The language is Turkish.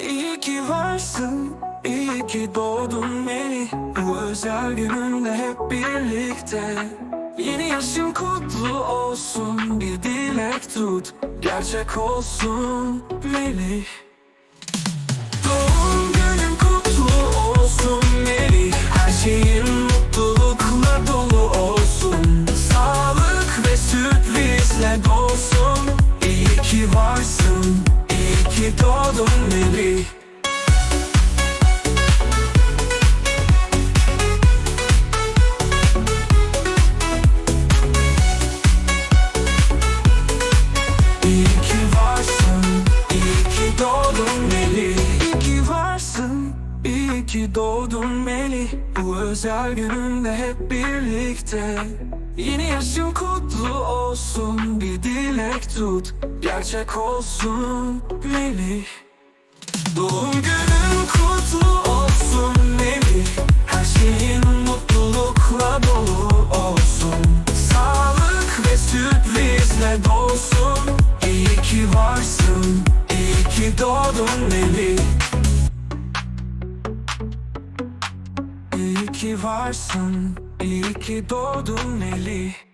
İyi ki varsın, iyi ki doğdun Melih Bu özel gününde hep birlikte. Yeni yaşın kutlu olsun, bir dilek tut Gerçek olsun Melih ki doğdun ki varsın, iyi doğdun Melih İyi varsın, iyi ki doğdun Melih Bu özel gününde hep birlikte. Yeni yaşın kutlu olsun, bir dilek tut Gerçek olsun Melih Doğum günün kutlu olsun Melih Her şeyin mutlulukla dolu olsun. Sağlık ve sürprizle dolsun. İyi ki varsın, iyi ki doğdun Melih İyi ki varsın, iyi ki doğdun Melih